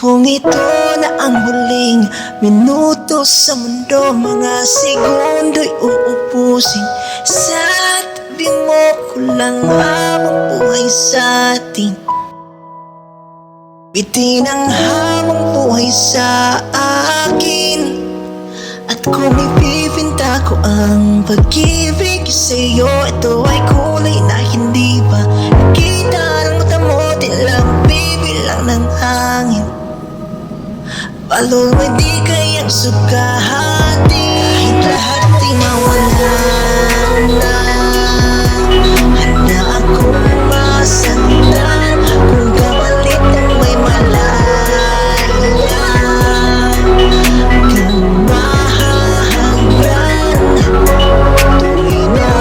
Kung ito na ang huling minuto sa mundo Mga segundo'y uupusin Sa tabi mo ko lang habang buhay sa atin. Bitin ang habang buhay sa akin. At kung ipipinta ko ang pag-ibig sa'yo Ito ay kulay Palumadi kayang sukahati. Kahit lahat di mawala na. Handa akong masaktan Kung kapalit ang may malala Kang mahahanggan Tuwing na